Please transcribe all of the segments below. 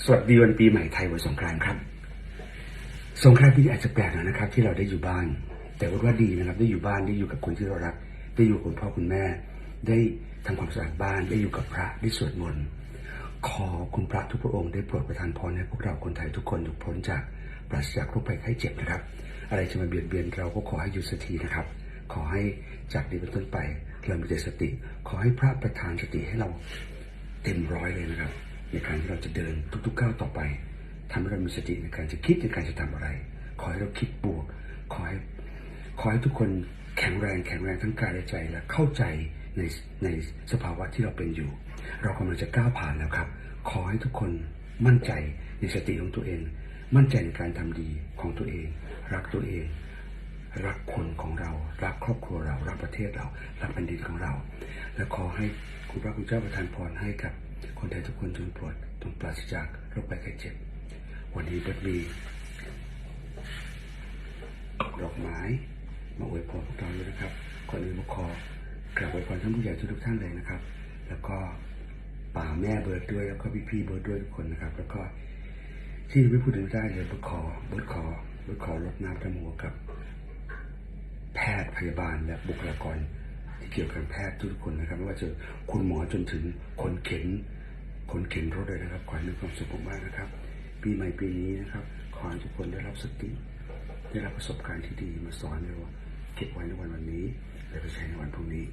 สวัสดีวันปีใหม่ไทยวันสงกรานต์ครับ สงกรานต์ปีนี้อาจจะแปลกหน่อยนะครับ ที่เราได้อยู่บ้าน แต่ว่าดีนะครับ ได้อยู่บ้านได้อยู่กับคนที่เรารัก ได้อยู่กับคุณพ่อคุณแม่ ได้ทำความสะอาดบ้าน ได้อยู่กับพระได้สวดมนต์ขอคุณพระทุกพระองค์ได้โปรดประทานพรให้พวกเราคนไทยทุกคนหลุดพ้นจากปราศจากโรคภัยไข้เจ็บนะครับ อะไรจะมาเบียดเบียนเราก็ขอให้หยุดสักทีนะครับ ขอให้จากนี้เป็นต้นไปเรามีแต่สติ ขอให้พระประทานสติให้เราเต็มร้อยเลยนะครับ ในการที่เราจะเดินทุกๆก้าวต่อไปทำให้เรามีสติในการจะคิดในการจะทำอะไร ขอให้เราคิดบวก ขอให้ขอให้ทุกคนแข็งแรงแข็งแรงทั้งกายและใจและเข้าใจในในสภาวะที่เราเป็นอยู่ เรากำลังจะก้าวผ่านแล้วครับ ขอให้ทุกคนมั่นใจในสติของตัวเอง มั่นใจในการทำดีของตัวเอง รักตัวเอง รักคนของเรา รักครอบครัวเรา รักประเทศเรา รักแผ่นดินของเรา และขอให้คุณพระคุณเจ้าประทานพรให้กับ คนไทยทุกคนจงปลอดจงปราศจากโรคภัยไข้เจ็บ วันนี้เบิดมีดอกไม้มาอวยพรพวกเราด้วยนะครับก่อนอื่นมาขอกราบอวยพรท่านผู้ใหญ่ทุกท่านเลยนะครับ แล้วก็ป่าแม่เบิร์ดด้วย แล้วก็พี่ๆเบิร์ดด้วยทุกคนนะครับ แล้วก็ที่ไม่พูดถึงได้เลยเบิร์ดขอเบิร์ดขอเบิร์ดขอรดน้ำดำหัวกับ แพทย์พยาบาลและบุคลากร เกี่ยวกับแพทย์ทุกคนนะครับไม่ว่าจะคุณหมอจนถึงคนเข็น คนเข็นรถเลยนะครับ ขอให้มีความสุขมากนะครับ ปีใหม่ปีนี้นะครับ ขอให้ทุกคนได้รับสติ ได้รับประสบการณ์ที่ดีมาสอนเราว่าเก็บไว้ในวันวันนี้และไปใช้ในวันพรุ่งนี้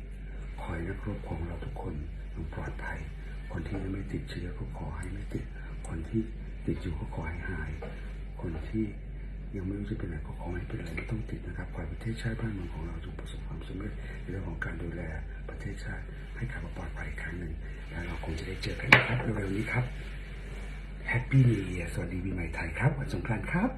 ขอให้นักรบของเราทุกคนต้องปลอดภัย คนที่ยังไม่ติดเชื้อก็ขอให้ไม่ติด คนที่ติดอยู่ก็ขอให้หาย คนที่ ยังไม่รู้จะเป็นอะไรก็ขอให้เป็นอะไรไม่ต้องติดนะครับขอให้ประเทศชาติบ้านเมืองของเราจงประสบความสำเร็จในเรื่องของการดูแลประเทศชาติให้กลับมาปลอดภัยอีกครั้งหนึ่ง แล้วเราคงจะได้เจอกันนะครับเร็วๆนี้ครับแฮปปี้ e ี w ย a r สวัสดีปีใหม่ไทยครับวันสงกรานต์ครับ